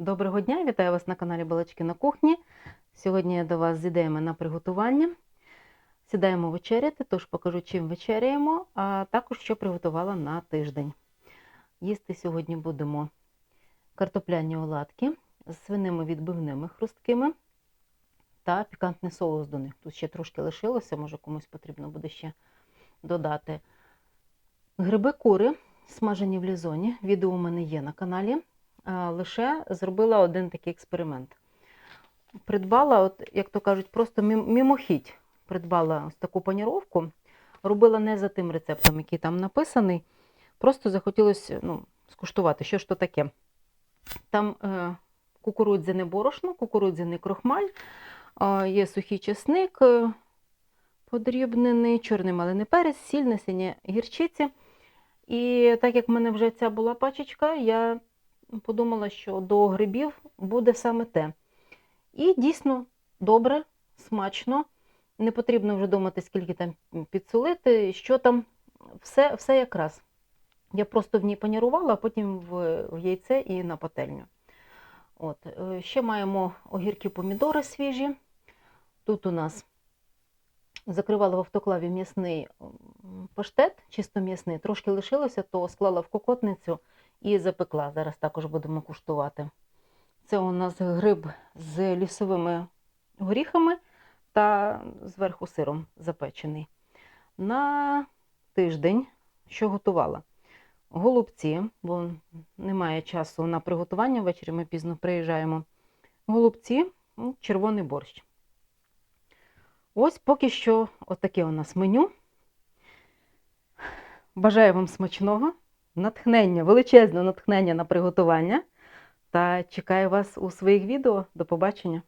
Доброго дня, вітаю вас на каналі Балачки на кухні. Сьогодні я до вас з ідеями на приготування. Сідаємо вечеряти, тож покажу, чим вечеряємо, а також що приготувала на тиждень. Їсти сьогодні будемо картопляні оладки з свиними відбивними хрусткими та пікантний соус до них. Тут ще трошки лишилося, може комусь потрібно буде ще додати. Гриби кури смажені в лізоні. Відео у мене є на каналі. А, Лише зробила один такий експеримент. Придбала, от, як то кажуть, просто мім- мімохідь. Придбала ось таку паніровку. Робила не за тим рецептом, який там написаний. Просто захотілося ну, скуштувати, що ж то таке. Там е, кукурудзяне борошно, кукурудзяний крохмаль, е, є сухий чесник, е, подрібнений, чорний малиний перець, сіль, насіння гірчиці. І так як в мене вже ця була пачечка, я подумала, що до грибів буде саме те. І дійсно добре, смачно. Не потрібно вже думати, скільки там підсолити, що там, все, все якраз. Я просто в ній панірувала, а потім в, в яйце і на пательню. От. е, Ще маємо огірки помідори свіжі. Тут у нас закривала в автоклаві м'ясний паштет, чисто м'ясний, трошки лишилося, то склала в кокотницю і запекла. Зараз також будемо куштувати. Це у нас гриб з лісовими горіхами та зверху сиром запечений. На тиждень, що готувала? Голубці, бо немає часу на приготування, ввечері ми пізно приїжджаємо. Голубці, червоний борщ. Ось поки що отаке у нас меню. Бажаю вам смачного, натхнення, величезне натхнення на приготування. Та чекаю вас у своїх відео. До побачення!